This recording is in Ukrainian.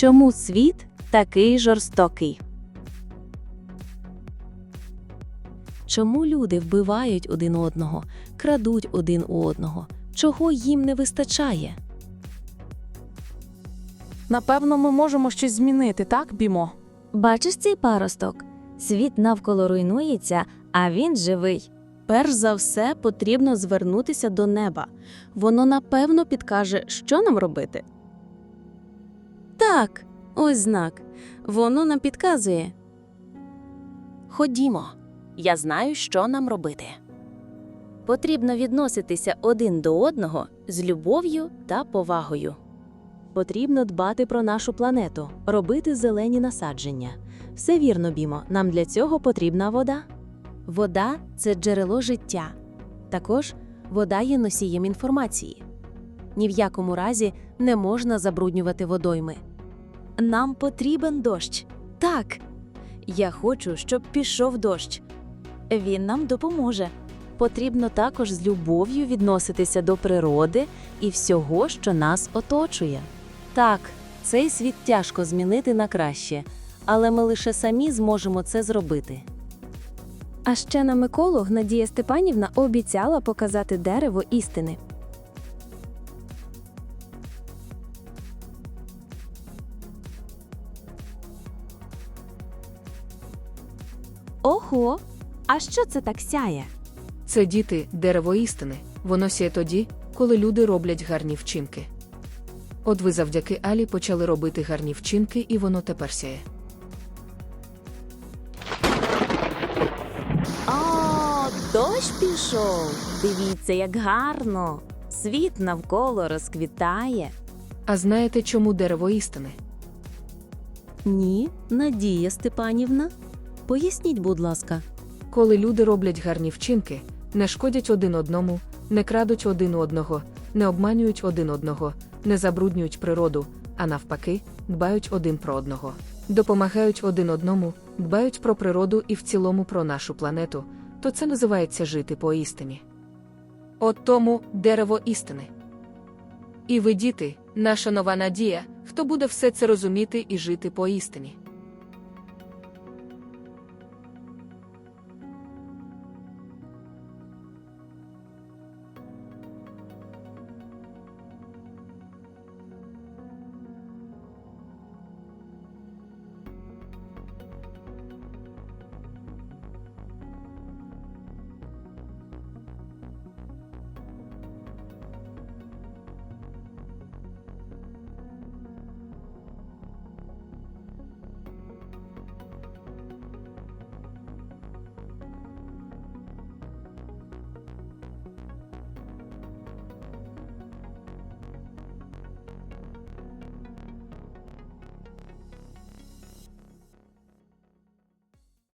Чому світ такий жорстокий? Чому люди вбивають один одного, крадуть один у одного? Чого їм не вистачає? Напевно, ми можемо щось змінити, так, Бімо? Бачиш цей паросток? Світ навколо руйнується, а він живий. Перш за все потрібно звернутися до неба. Воно напевно підкаже, що нам робити. Так, ось знак. Воно нам підказує. Ходімо. Я знаю, що нам робити. Потрібно відноситися один до одного з любов'ю та повагою. Потрібно дбати про нашу планету, робити зелені насадження. Все вірно, Бімо, нам для цього потрібна вода. Вода це джерело життя. Також вода є носієм інформації. Ні в якому разі не можна забруднювати водойми. Нам потрібен дощ. Так. Я хочу, щоб пішов дощ. Він нам допоможе. Потрібно також з любов'ю відноситися до природи і всього, що нас оточує. Так, цей світ тяжко змінити на краще, але ми лише самі зможемо це зробити. А ще нам еколог Надія Степанівна обіцяла показати дерево істини. Ого! А що це так сяє? Це діти, дерево істини. Воно сіє тоді, коли люди роблять гарні вчинки. От ви завдяки Алі почали робити гарні вчинки, і воно тепер сяє. О, дощ пішов. Дивіться, як гарно. Світ навколо розквітає. А знаєте, чому дерево істини? Ні, Надія Степанівна. Поясніть, будь ласка. Коли люди роблять гарні вчинки, не шкодять один одному, не крадуть один одного, не обманюють один одного, не забруднюють природу, а навпаки, дбають один про одного, допомагають один одному, дбають про природу і в цілому про нашу планету, то це називається жити по істині. От тому дерево істини. І ви, діти, наша нова надія, хто буде все це розуміти і жити по істині.